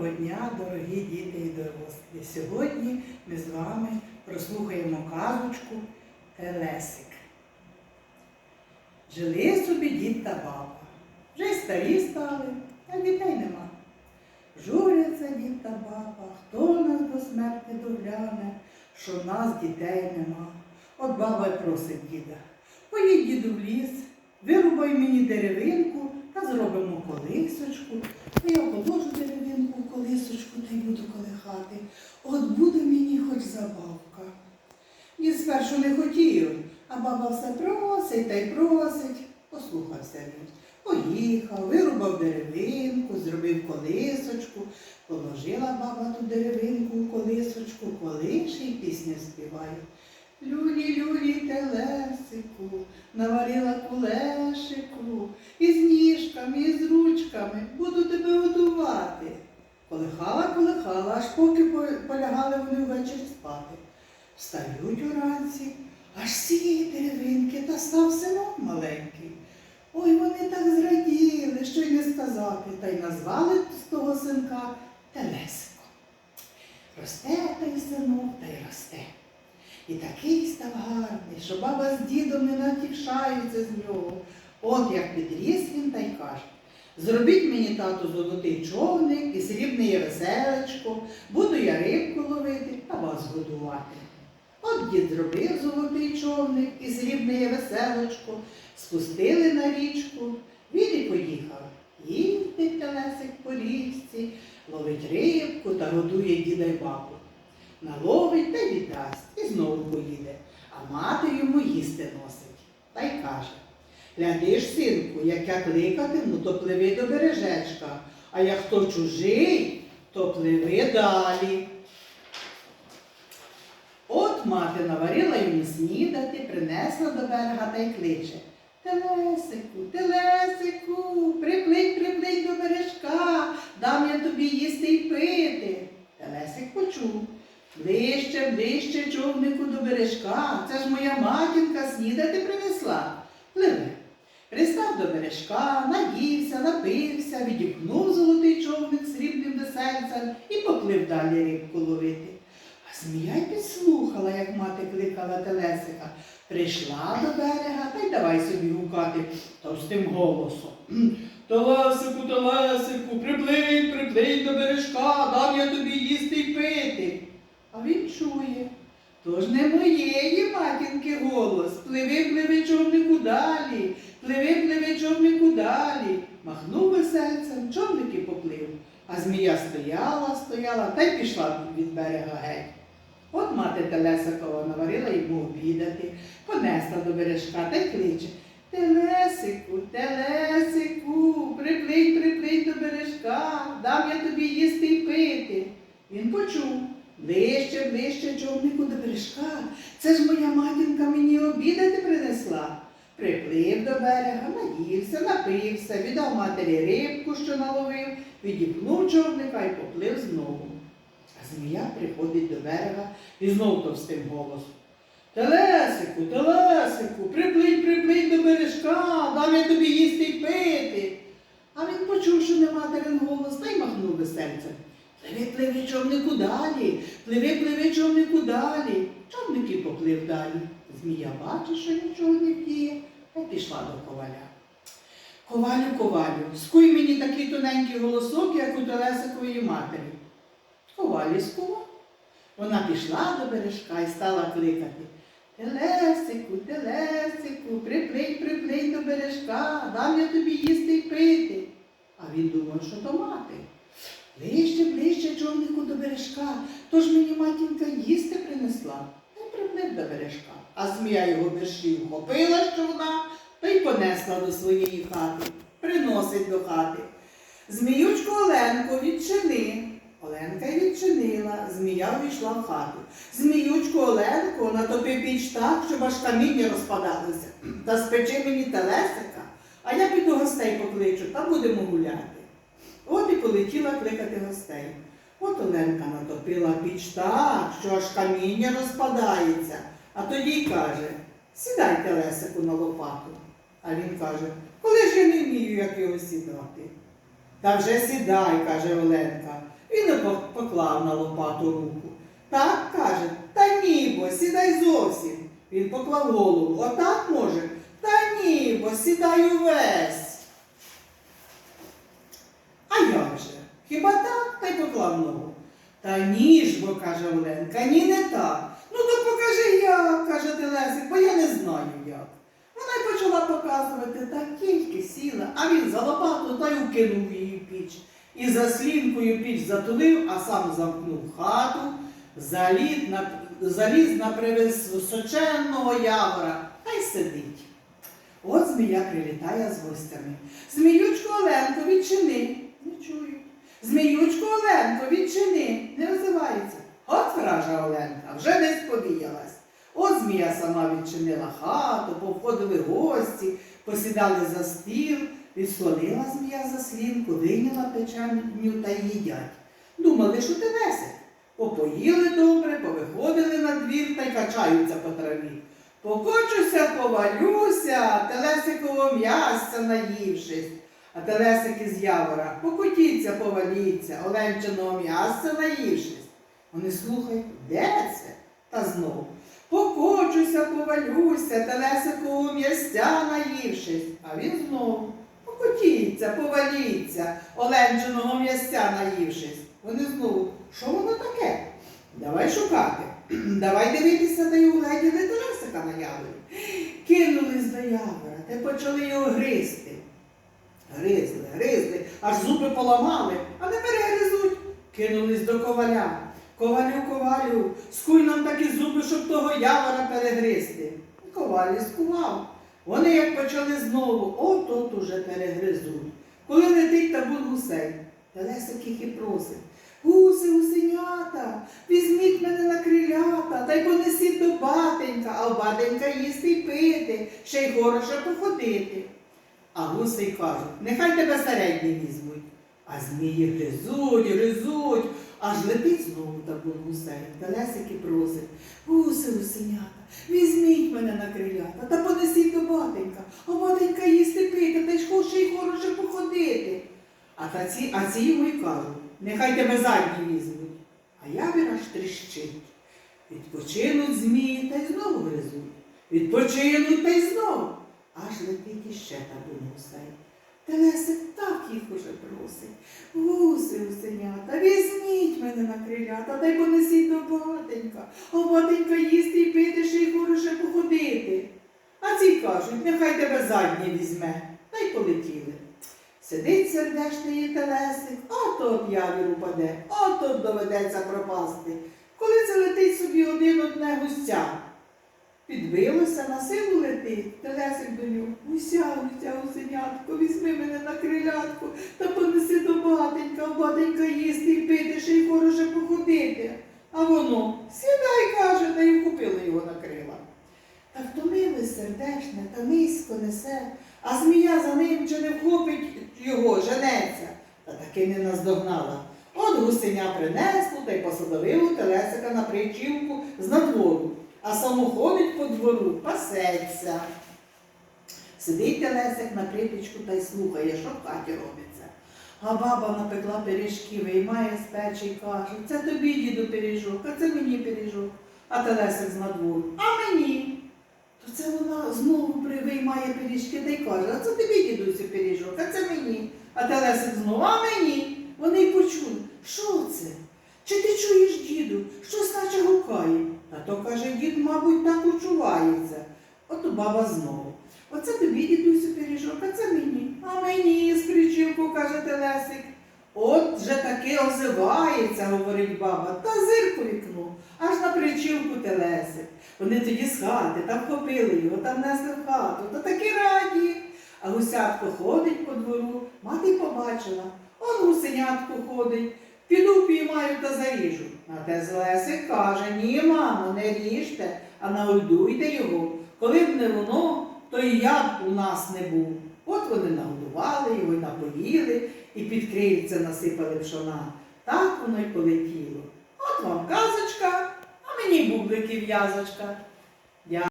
Доброго дня, дорогі діти і дорослі. Сьогодні ми з вами прослухаємо казочку Телесик. Жили собі дід та баба. Вже й старі стали, а дітей нема. Журяться дід та баба, хто нас до смерти догляне, що в нас дітей нема. От баба й просить діда, поїдь діду в ліс, вирубай мені деревинку та зробимо колисочку. Я положу деревинку колисочку й буду колихати. От буде мені хоч забавка. Дід спершу не хотів, а баба все просить та й просить. Послухався він. Поїхав, вирубав деревинку, зробив колисочку, положила баба ту деревинку в колисочку, колише й пісню співає. Люлі, люлі, телесику, наварила кулешику, із ніжками, із ручками буду тебе годувати. Колихала, колихала, аж поки полягали вони ввечері спати. Встають уранці, аж з цієї деревинки та став синок маленький. Ой, вони так зраділи, що й не сказати, та й назвали з того синка Телесиком. Росте той синок та й росте. І такий став гарний, що баба з дідом не натішаються з нього. От як підріс він та й каже. Зробіть мені тату золотий човник і срібне веселечко, буду я рибку ловити та вас годувати. От дід зробив золотий човник і срібне веселочко, спустили на річку, він і поїхав. Їздить телесик по річці, ловить рибку та годує діда й бабу. Наловить та віддасть і знову поїде, а мати йому їсти носить. Та й каже Глядиш, синку, як я кликатиму, то пливи до бережечка, а як хто чужий, то пливи далі. От мати наварила йому снідати, принесла до берега та й кличе. Телесику, телесику, приплить, приплить до бережка, дам я тобі їсти й пити. Телесик почув. Ближче, ближче човнику до бережка. Це ж моя матінка снідати принесла. Пливе. Пристав до бережка, наївся, напився, відіпнув золотий човник срібним весельцем і поплив далі рибку ловити. А змія й підслухала, як мати кликала телесика. Прийшла до берега та й давай собі гукати товстим голосом. «М, Телесику, телесику, приплинь, приплинь до бережка, дам я тобі їсти й пити. А він чує. Тож не моєї матінки голос. Пливи, пливи, човнику далі, пливи, пливи, човнику далі. Махнув весельцем, човник і поплив. А змія стояла, стояла та й пішла від берега геть. От мати Телесикова наварила йому обідати, понесла до бережка та й кличе. Телесику, телесику, приплинь, приплинь до бережка, дам я тобі їсти й пити. Він почув. Ближче, ближче човнику до бережка. Це ж моя матінка мені обідати принесла. Берега, наївся, напився, віддав матері рибку, що наловив, відіпнув човника і поплив знову. А змія приходить до берега і знов товстим голосом. Телесику, телесику, приплинь, приплинь до бережка, дам я тобі їсти й пити. А він почув, що не материн голос, та й махнув весельцем. Пливи, пливи, човнику далі, пливи, пливи, човнику далі. Човник і поплив далі. Змія бачить, що нічого не вдіє, та й пішла до коваля. Ковалю, ковалю, скуй мені такий тоненький голосок, як у Телесикової матері. Ковалі скував. Вона пішла до бережка і стала кликати. Телесику, телесику, приплинь, приплинь до бережка, дам я тобі їсти й пити. А він думав, що то мати. Ближче, ближче човнику до бережка, тож мені матінка їсти принесла. Приплив до бережка. А змія його бершів вхопила з човна та й понесла до своєї хати. Приносить до хати. Зміючку Оленку відчини. Оленка й відчинила, змія увійшла в хату. Зміючку Оленку натопи піч так, щоб аж каміння розпадалося. Та спечи мені телесика, а я піду гостей покличу та будемо гуляти. От і полетіла кликати гостей. От Оленка натопила піч так, що аж каміння розпадається. А тоді каже, сідайте Лесику на лопату. А він каже, коли ж я не вмію, як його сідати. Та вже сідай, каже Оленка. Він поклав на лопату руку. Так, каже, та ні, бо сідай зовсім. Він поклав голову. Отак може? Та ні, бо сідай увесь. А як же? Хіба так й? Та ні ж, бо каже Оленка, ні, не так. Ну то покажи як, каже Телесик, бо я не знаю як. Вона й почала показувати, та тільки сіла, а він за лопату та й укинув її піч. І за слінкою піч затулив, а сам замкнув хату, заліз на, заліз на привис височенного явора та й сидить. От змія прилітає з гостями. Зміючко Оленко, відчини. Не чую. Зміючко Оленко, відчини. Не озивається. От вража Оленка, вже десь повіялась. От змія сама відчинила хату, повходили гості, посідали за стіл, відслонила змія за слінку, вийняла печеню та їдять. Думали, що ти несик. Попоїли добре, повиходили на двір та й качаються по траві. Покочуся, повалюся, телесикового м'ясця наївшись. А телесик із явора, покотіться, поваліться, оленчиного м'ясця наївшись. Вони слухають, де це? Та знову. Покочуся, повалюся, телесикового м'ясця наївшись. А він знову. Покотіться, поваліться, оленчиного м'ясця наївшись. Вони знову, що воно таке? Давай шукати. Давай дивитися, де й угледіли телесика на яворі. Кинулись до явора, та почали його гризти. Гризли, гризли, аж зуби поламали, а не перегризуть. Кинулись до коваля. Ковалю, ковалю, скуй нам такі зуби, щоб того явора перегризти. Коваль скував. Вони як почали знову, от от уже перегризуть. Коли летить табун гусей, Телесик їх і просить. Гуси, гусенята, візьміть мене на крилята, та й понесіть до батенька, а в батенька їсти й пити, ще й хороше походити. А гуси й кажуть, нехай тебе середні візьмуть. А змії гризуть, гризуть, аж летить знову табун гусей. Телесик і просить, гуси, гусенята, візьміть мене на крилята та понесіть до батенька, а батенька їсти пити, та й ще й хороше походити. А, та ці, а ці йому й кажуть, нехай тебе задні візьмуть. А явір аж тріщить. Відпочинуть змії та й знову гризуть. Відпочинуть та й знову. Аж летить іще табун гусей. Телесик так їх уже просить. Гуси, гусенята, візьміть мене на крилята, та й понесіть до батенька, а батенька їсти і пити, ще й хороше походити. А ці кажуть, нехай тебе задні візьме, та й полетіли. Сидить сердешний телесик, ото об явір упаде, ото доведеться пропасти. Коли це летить собі один одне гуся. Підбилося, на силу летить, телесик до нього. Гуся, гуся, гусенятко, візьми мене на крилятку та понеси до батенька, батенька їсти і пити, ще й хороше походити. А воно сідай, каже, та й вкупили його на крила. Та втомилось сердешне, та низько несе, а змія за ним чи не вхопить його, женеться, та таки не наздогнала. От гусеня принесло та й посадовило телесика на причівку з надвору, а само ходить по двору, пасеться. Сидить телесик на припічку та й слухає, що в хаті робиться. А баба напекла пиріжки, виймає з печі й каже, це тобі, діду, пиріжок, а це мені пиріжок. А телесик з надвору, а мені. То це вона знову виймає пиріжки та й каже, а це тобі, дідусю, пиріжок, а це мені. А телесик знову, а мені. Вони й почули, що це? Чи ти чуєш, діду, щось наче гукає? А то каже, дід, мабуть, так учувається. Ото баба знову. Оце тобі, дідусю, пиріжок, а це мені. А мені з причівку, каже Телесик. От же таки озивається, говорить баба, та зирк у вікно, аж на причівку Телесик. Вони тоді з хати, та вхопили його, та внесли в хату, та такі раді. А гусятко ходить по двору, мати побачила. Он гусенятко ходить, піду піймаю та заріжу. А те Телесик каже, ні, мамо, не ріжте, а нагодуйте його. Коли б не воно, то і я б у нас не був. От вони нагодували його, напоїли, і під крильце насипали пшона. Так воно й полетіло. От вам казочка, а мені бублики в'язочка.